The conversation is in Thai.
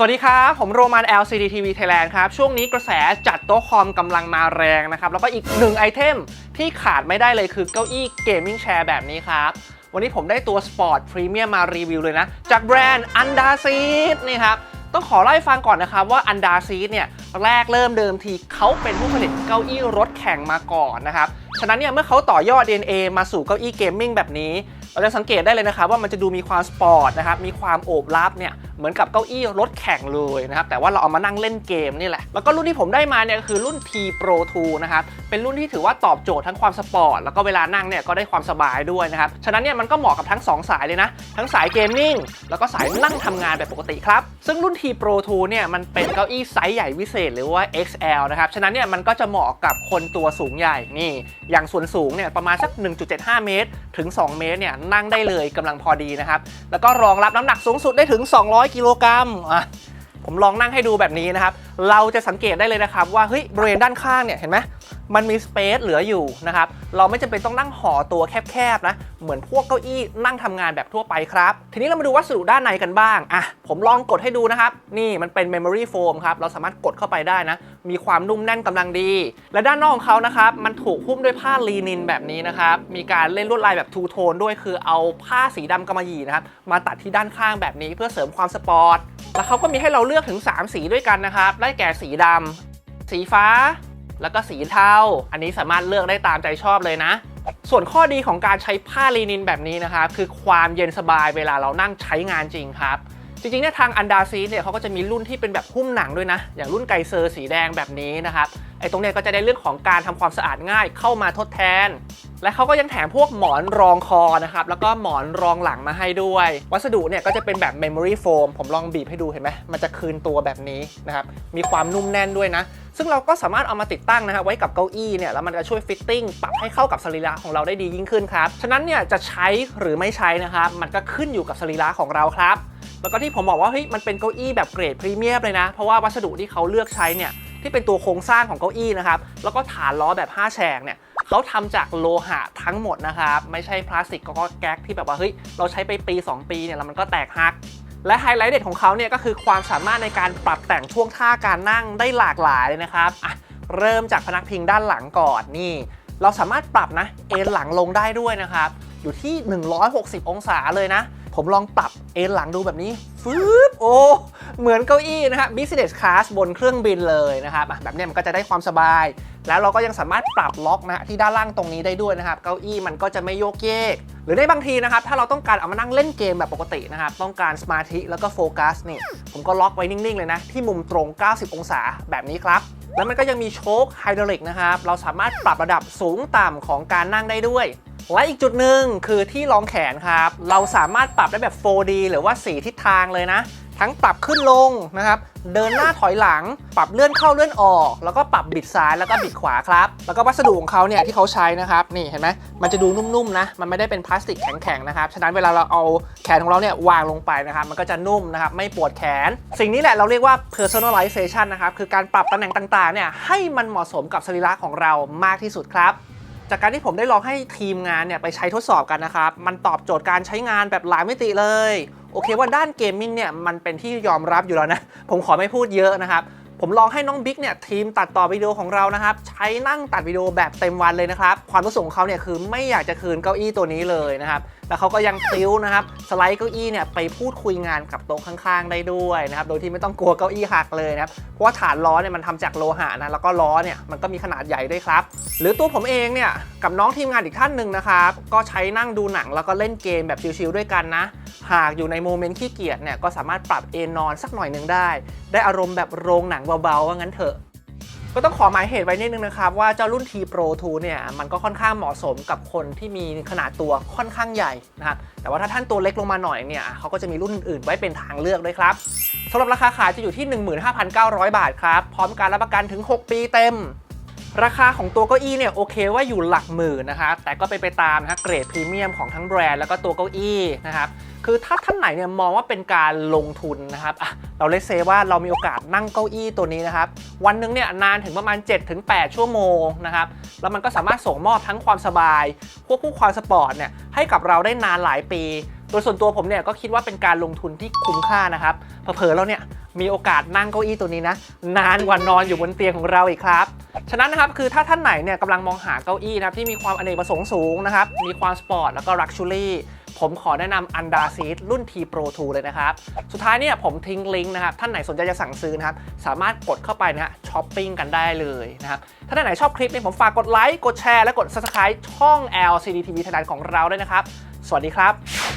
สวัสดีครับ ผมโรมัน LCD TV Thailand ครับ ช่วงนี้กระแสจัดโต๊ะคอมกำลังมาแรงนะครับ แล้วก็อีกหนึ่งไอเทมที่ขาดไม่ได้เลยคือเก้าอี้เกมมิ่งแชร์แบบนี้ครับ วันนี้ผมได้ตัว Sport Premium มารีวิวเลยนะ จากแบรนด์ Under Seat นี่ครับ ต้องขอเล่าให้ฟังก่อนนะครับว่า Under Seat เนี่ย แรกเริ่มเดิมทีเขาเป็นผู้ผลิตเก้าอี้รถแข่งมาก่อนนะครับ ฉะนั้นเนี่ยเมื่อเขาต่อยอด DNA มาสู่เก้าอี้เกมมิ่งแบบนี้ เราจะสังเกตได้เลยนะครับว่ามันจะดูมีความสปอร์ตนะครับ มีความโอบลับเนี่ยเหมือนกับเก้าอี้รถแข่งเลยนะครับ แต่ว่าเราเอามานั่งเล่นเกมนี่แหละ แล้วก็รุ่นที่ผมได้มาเนี่ยก็คือรุ่น T Pro 2 นะครับ เป็นรุ่นที่ถือว่าตอบโจทย์ทั้งความสปอร์ต แล้วก็เวลานั่งเนี่ยก็ได้ความสบายด้วยนะครับ ฉะนั้นเนี่ยมันก็เหมาะกับทั้ง 2 สายเลยนะ ทั้งสายเกมมิ่ง แล้วก็สายนั่งทำงานแบบปกติครับ ซึ่งรุ่น T Pro 2 เนี่ยมันเป็นเก้าอี้ไซส์ใหญ่วิเศษ หรือว่า XL นะครับ ฉะนั้นเนี่ยมันก็จะเหมาะกับคนตัวสูงใหญ่นี่ อย่างส่วนสูงเนี่ยประมาณสัก 1.75 เมตร ถึง 2 เมตรเนี่ยนั่งได้เลยกำลังพอดีนะครับ แล้วก็รองรับน้ำหนักสูงสุดได้ถึง 200 กิโลกรัมอะ ผมลองนั่งให้ดูแบบนี้นะครับ เราจะสังเกตได้เลยนะครับว่าเฮ้ยบริเวณด้านข้างเนี่ยเห็นไหมมันมีสเปซเหลืออยู่นะครับ เราไม่จำเป็นต้องนั่งห่อตัวแคบๆนะ เหมือนพวกเก้าอี้นั่งทำงานแบบทั่วไปครับ ทีนี้เรามาดูวัสดุด้านในกันบ้าง อะ ผมลองกดให้ดูนะครับ นี่มันเป็น memory foam ครับ เราสามารถกดเข้าไปได้นะ มีความนุ่มแน่นกำลังดี และด้านนอกของเขานะครับ มันถูกหุ้มด้วยผ้าลีนินแบบนี้นะครับ มีการเล่นลวดลายแบบทูโทนด้วย คือเอาผ้าสีดำกำมะหยี่นะครับ มาตัดที่ด้านข้างแบบนี้เพื่อเสริมความสปอร์ต แล้วเขาก็มีให้เราเลือกถึง 3 สีด้วยกันนะครับ ได้แก่สีดำสีฟ้า แล้วก็สีเทา อันนี้สามารถเลือกได้ตามใจชอบเลยนะ ส่วนข้อดีของการใช้ผ้าลีนินแบบนี้นะครับ คือความเย็นสบายเวลาเรานั่งใช้งานจริงครับ จริงๆเนี่ยทางอันดาซีเนี่ยเขาก็จะมีรุ่นที่เป็นแบบหุ้มหนังด้วยนะ อย่างรุ่นไกเซอร์สีแดงแบบนี้นะครับไอ้ตรงเนี้ยก็จะได้เรื่องของการทำความสะอาดง่ายเข้ามาทดแทน และเขาก็ยังแถมพวกหมอนรองคอนะครับแล้วก็หมอนรองหลังมาให้ด้วย วัสดุเนี่ยก็จะเป็นแบบ memory foam ผมลองบีบให้ดูเห็นไหมมันจะคืนตัวแบบนี้นะครับมีความนุ่มแน่นด้วยนะ ซึ่งเราก็สามารถเอามาติดตั้งนะครับไว้กับเก้าอี้เนี่ยแล้วมันจะช่วยฟิตติ้งปรับให้เข้ากับสรีระของเราได้ดียิ่งขึ้นครับฉะนั้นเนี่ยจะใช้หรือไม่ใช้นะครับมันก็ขึ้นอยู่กับสรีระของเราครับ แล้วก็ที่ผมบอกว่าเฮ้ยมันเป็นเก้าอี้แบบเกรดพรีเมียมเลยนะ เพราะว่าวัสดุที่เขาเลือกใช้เนี่ยที่เป็นตัวโครงสร้างของเก้าอี้นะครับแล้วก็ฐานล้อแบบ 5 แฉกเนี่ยเขาทำจากโลหะทั้งหมดนะครับไม่ใช่พลาสติกก็แก๊กที่แบบว่าเฮ้ยเราใช้ไปปี 2 ปีเนี่ยแล้วมันก็แตกหักและไฮไลท์เด็ดของเขาเนี่ยก็คือความสามารถในการปรับแต่งช่วงท่าการนั่งได้หลากหลายเลยนะครับอะเริ่มจากพนักพิงด้านหลังก่อนนี่ เราสามารถปรับนะเอนหลังลงได้ด้วยนะครับอยู่ที่ 160 องศาเลยนะ ผมลองปรับเอนหลังดูแบบนี้ฟืบโอ้เหมือนเก้าอี้นะฮะ business class บนเครื่องบินเลยนะครับแบบนี้มันก็จะได้ความสบาย แล้วเราก็ยังสามารถปรับล็อกนะฮะที่ด้านล่างตรงนี้ได้ด้วยนะครับ เก้าอี้มันก็จะไม่โยกเยก หรือในบางทีนะครับ ถ้าเราต้องการเอามานั่งเล่นเกมแบบปกตินะครับ ต้องการสมาธิแล้วก็โฟกัสนี่ผมก็ล็อกไว้นิ่งๆเลยนะ ที่มุมตรง 90 องศาแบบนี้ครับแล้วมันก็ยังมีโชคไฮดรอลิกนะครับ เราสามารถปรับระดับสูงต่ำของการนั่งได้ด้วย และอีกจุดหนึ่งคือที่รองแขนครับ เราสามารถปรับได้แบบ 4D หรือว่า 4 ทิศทางเลยนะ ทั้งปรับขึ้นลงนะครับ เดินหน้าถอยหลัง ปรับเลื่อนเข้าเลื่อนออก แล้วก็ปรับบิดซ้ายแล้วก็บิดขวาครับ แล้วก็วัสดุของเขาเนี่ยที่เขาใช้นะครับ นี่เห็นไหมมันจะดูนุ่มๆนะ มันไม่ได้เป็นพลาสติกแข็งๆนะครับ ฉะนั้นเวลาเราเอาแขนของเราเนี่ยวางลงไปนะครับ มันก็จะนุ่มนะครับ ไม่ปวดแขน สิ่งนี้แหละเราเรียกว่า personalization นะครับ คือการปรับตำแหน่งต่างๆเนี่ยให้มันเหมาะสมกับสรีระของเรามากที่สุดครับ จากการที่ผมได้ลองให้ทีมงานเนี่ยไปใช้ทดสอบกันนะครับ มันตอบโจทย์การใช้งานแบบหลายมิติเลย โอเคว่าด้านเกมมิ่งเนี่ยมันเป็นที่ยอมรับอยู่แล้วนะ ผมขอไม่พูดเยอะนะครับ ผมลองให้น้องบิ๊กเนี่ยทีมตัดต่อวิดีโอของเรานะครับ ใช้นั่งตัดวิดีโอแบบเต็มวันเลยนะครับ ความรู้สึกของเขาเนี่ยคือไม่อยากจะคืนเก้าอี้ตัวนี้เลยนะครับ แล้วเขาก็ยังพลิ้วนะครับสไลด์เก้าอี้เนี่ยไปพูดคุยงานกับโต๊ะข้างๆ ได้ด้วยนะครับโดยที่ไม่ต้องกลัวเก้าอี้หักเลยนะครับเพราะว่าฐานล้อเนี่ยมันทำจากโลหะนะแล้วก็ล้อเนี่ยมันก็มีขนาดใหญ่ด้วยครับ หรือตัวผมเองเนี่ยกับน้องทีมงานอีกท่านหนึ่งนะครับก็ใช้นั่งดูหนังแล้วก็เล่นเกมแบบชิลๆด้วยกันนะหากอยู่ในโมเมนต์ขี้เกียจเนี่ยก็สามารถปรับเอนนอนสักหน่อยหนึ่งได้ ได้อารมณ์แบบโรงหนังเบาๆว่างั้นเถอะ ก็ต้องขอหมายเหตุไว้นิดนึงนะครับว่าเจ้ารุ่น T Pro 2เนี่ยมันก็ค่อนข้างเหมาะสมกับคนที่มีขนาดตัวค่อนข้างใหญ่นะครับแต่ว่าถ้าท่านตัวเล็กลงมาหน่อยเนี่ยเขาก็จะมีรุ่นอื่นไว้เป็นทางเลือกด้วยครับสำหรับราคาขายจะอยู่ที่ 15,900 บาทครับพร้อมการรับประกันถึง 6 ปีเต็ม ราคาของตัวเก้าอี้เนี่ยโอเคว่าอยู่หลักหมื่นนะครับแต่ก็เป็นไปตามนะฮะเกรดพรีเมียมของทั้งแบรนด์แล้วก็ตัวเก้าอี้นะครับคือถ้าท่านไหนเนี่ยมองว่าเป็นการลงทุนนะครับเราเลเซว่าเรามีโอกาสนั่งเก้าอี้ตัวนี้นะครับวันหนึงเนี่ยนานถึงประมาณ 7-8 ชั่วโมงนะครับแล้วมันก็สามารถส่งมอบทั้งความสบาย ควบคู่ความสปอร์ตเนี่ยให้กับเราได้นานหลายปี โดยส่วนตัวผมเนี่ยก็คิดว่าเป็นการลงทุนที่คุ้มค่านะครับเผลอๆแล้วเนี่ยมีโอกาสนั่งเก้าอี้ตัวนี้นะนานกว่านอนอยู่บนเตียงของเราอีกครับ ฉะนั้นนะครับคือถ้าท่านไหนเนี่ยกำลังมองหาเก้าอี้นะครับที่มีความอเนกประสงค์สูงนะครับมีความสปอร์ตแล้วก็ลักชัวรี่ผมขอแนะนำ u n d a s e a t รุ่น T Pro 2 เลยนะครับ สุดท้ายเนี่ยผมทิ้งลิงก์นะครับ ท่านไหนสนใจจะสั่งซื้อนะครับ สามารถกดเข้าไปนะฮะช้อปปิ้งกันได้เลยนะครับ ถ้าท่านไหนชอบคลิปนี้ผมฝากกดไลค์ กดแชร์ และกด subscribe ช่อง LCD TV ทนานของเราด้วยนะครับ สวัสดีครับ